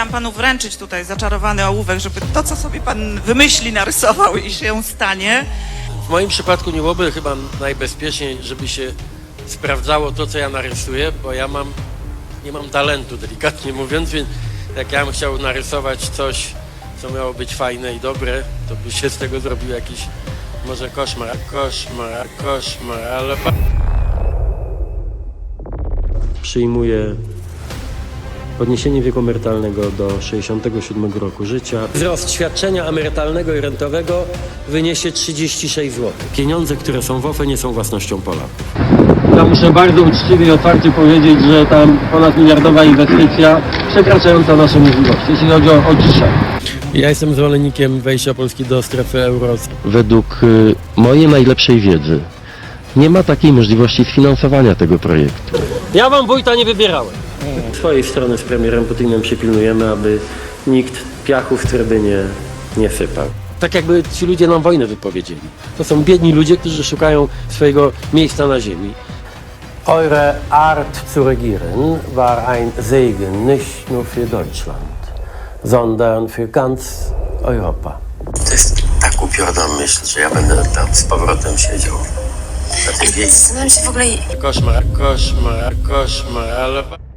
chciałam panu wręczyć tutaj zaczarowany ołówek, żeby to, co sobie pan wymyśli, narysował i się stanie. W moim przypadku nie byłoby chyba najbezpieczniej, żeby się sprawdzało to, co ja narysuję, bo ja mam, nie mam talentu, delikatnie mówiąc, więc jak ja bym chciał narysować coś, co miało być fajne i dobre, to by się z tego zrobił jakiś może koszmar, koszmar, koszmar, ale... przyjmuje podniesienie wieku emerytalnego do 67 roku życia. Wzrost świadczenia emerytalnego i rentowego wyniesie 36 zł. Pieniądze, które są w OFE nie są własnością Polaków. Ja muszę bardzo uczciwie i otwarcie powiedzieć, że tam ponad miliardowa inwestycja przekraczająca nasze możliwości, jeśli chodzi o, o dzisiaj. Ja jestem zwolennikiem wejścia Polski do strefy euro. Według y, mojej najlepszej wiedzy nie ma takiej możliwości sfinansowania tego projektu. Ja wam wójta nie wybierałem. Z swojej strony z premierem Putinem się pilnujemy, aby nikt piachu w trybynie nie sypał. Tak jakby ci ludzie nam wojnę wypowiedzieli. To są biedni ludzie, którzy szukają swojego miejsca na ziemi. Eure Art zu regieren war ein Segen nicht nur für Deutschland, sondern für ganz Europa. To jest tak upiorna myśl, że ja będę tam z powrotem siedział na tej. Zastanawiam się w ogóle, Koszmar, koszmar, koszmar, ale...